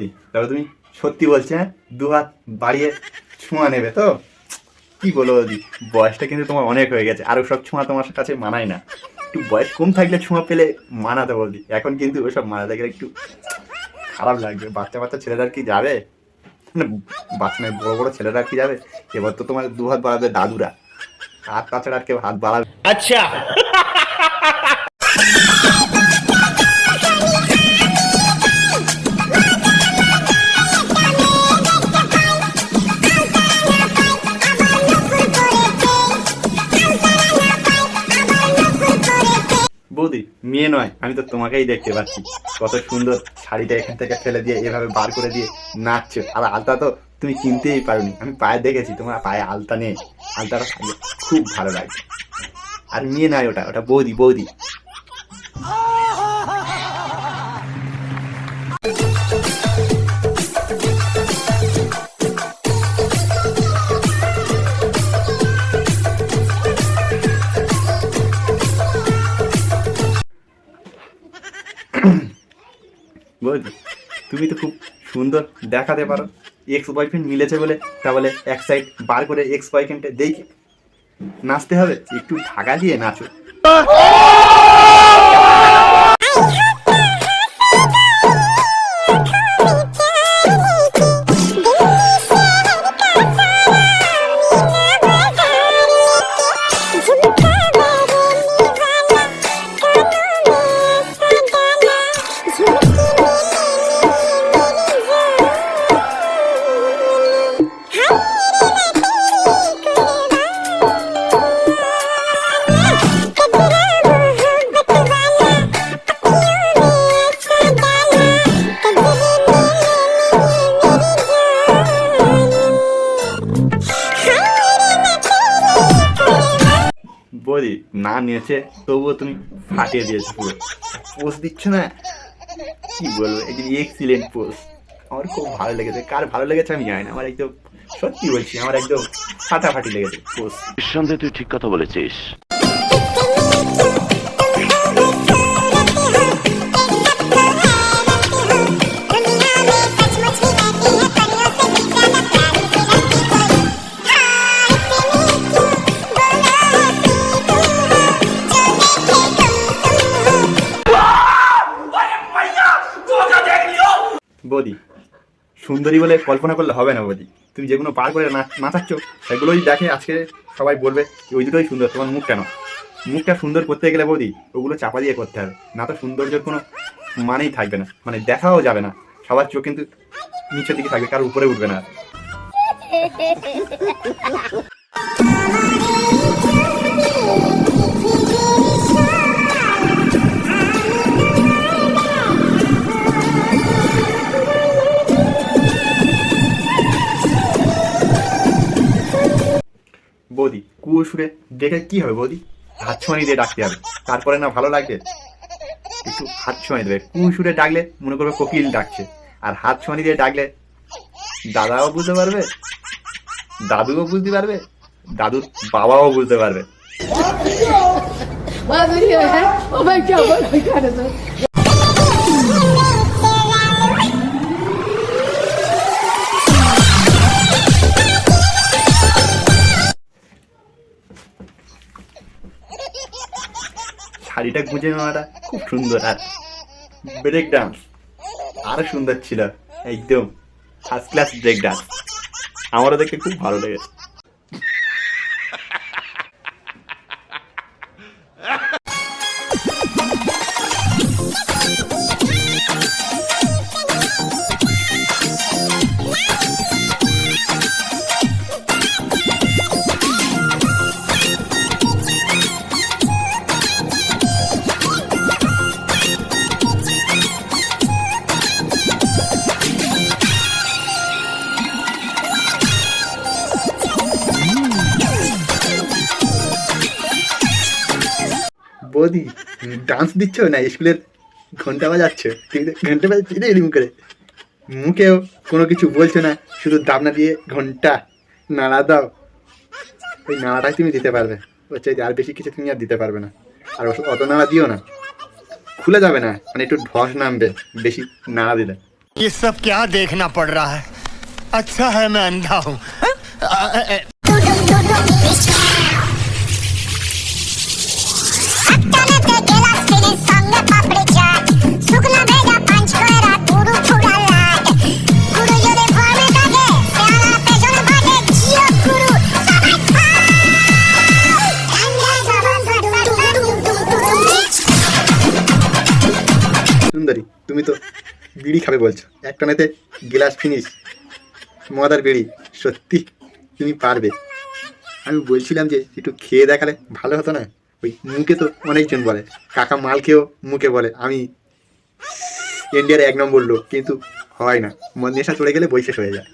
সত্যপতি তবে তুমি সত্যি বলছে হ্যাঁ? দু হাত বাড়িয়ে ছোঁয়া নেবে তো? কি বলো দিদি বয়সটা কিন্তু তোমার অনেক হয়ে গেছে। আরও সব ছোঁয়া তোমার কাছে মানায় না। একটু বয়স কম থাকলে ছোঁয়া পেলে মানাতে বলদি। এখন কিন্তু ওসব মানাতে গেলে একটু খারাপ লাগবে। বাচ্চা বাচ্চা ছেলেরা কি যাবে? মানে বাচ্চা বড় বড় ছেলেরা কি যাবে? এবার তো তোমার দু হাত বাড়াবে দাদুরা। আর তাছাড়া আর কেউ হাত বাড়াবে আচ্ছা। মেয়ে নয়, আমি তো তোমাকেই দেখতে পাচ্ছি। কত সুন্দর শাড়িটা এখান থেকে ফেলে দিয়ে এভাবে বার করে দিয়ে নাচছো। আর আলতা তো তুমি কিনতেই পারোনি। আমি পায়ে দেখেছি, তোমার পায়ে আলতা নেই। আলতাটা খুব ভালো লাগে। আর মেয়ে নয় ওটা ওটা বৌদি বৌদি। বৌদি তুমি তো খুব সুন্দর দেখাতে পারো। এক্স বয়ফ্রেন্ড মিলেছে বলে তাহলে এক সাইড বার করে এক্স বয়ফ্রেন্ডে দেখে। নাচতে হবে? একটু ঢাকা দিয়ে নাচো। বৌদি, না নিয়েছে, তবুও তুমি ফাটিয়ে দিয়েছ পুরো। পোস্ট দিচ্ছ না? কি বলব একদিন এক্সিলেন্ট পোস্ট। আমার খুব ভালো লেগেছে। কার ভালো লেগেছে আমি জানি না। আমার একদম সত্যি বলছি, আমার একদম ফাটাফাটি লেগেছে পোস্ট। নিঃসন্দেহে তুই ঠিক কথা বলেছিস। বৌদি। সুন্দরী বলে কল্পনা করলে হবে না বৌদি। তুমি যেগুলো পার করে নাচাচ্ছ সেগুলোই দেখে আজকে সবাই বলবে ওই দুটোই সুন্দর, তোমার মুখ কেন? মুখটা সুন্দর করতে গেলে বৌদি, ওগুলো চাপা দিয়ে করতে হবে। না তো সৌন্দর্যের কোনো মানেই থাকবে না। মানে দেখাও যাবে না। সবার চোখ কিন্তু নিচের দিকে থাকবে, কার উপরে উঠবে না। বৌদি কুয়ো সুরে দেখে কি হবে বৌদি হাত ছোঁয়ানি দিয়ে ডাকতে হবে তারপরে না ভালো লাগবে একটু হাত ছোঁয়ানি দেবে কুয়ো সুরে ডাকলে মনে করবে কোকিল ডাকছে আর হাত ছোঁয়ানি দিয়ে ডাকলে দাদাও বুঝতে পারবে দাদুও বুঝতে পারবে দাদুর বাবাও বুঝতে পারবে শাড়িটা গুঁজে নেওয়াটা খুব সুন্দর আর ব্রেক ডান্স আরও সুন্দর ছিল, একদম। ফার্স্ট ক্লাস ব্রেক ডান্স আমারও দেখতে খুব ভালো লেগেছে। বৌদি ডান্স দিচ্ছ না স্কুলের ঘন্টা বাজাচ্ছ তুমি তো ঘন্টা বাজাচ্ছি রে এরকম করে মুখেও কোনো কিছু বলছো না শুধু দাবনা দিয়ে ঘন্টা নাড়া দাও ওই নাড়াটাই তুমি দিতে পারবে ওর চাইতে আর বেশি কিছু তুমি আর দিতে পারবে না আর ওসব অত নাড়া দিও না খুলে যাবে না মানে একটু ধস নামবে বেশি নাড়া দিলে ये सब क्या देखना पड़ रहा है अच्छा है मैं अंधा हूँ তুমি তো বিড়ি খাবে বলছো। একটা নেতে গ্লাস ফিনিশ মদার বিড়ি, সত্যি তুমি পারবে। আমি বলছিলাম যে, একটু খেয়ে দেখালে ভালো হতো না? ওই মুখে তো অনেকজন বলে, কাকা মাল খেয়েও মুখে বলে, আমি ইন্ডিয়ার এক নম্বর লোক, কিন্তু হয় না। মন নেশা চলে গেলে বৈশেষ হয়ে যায়।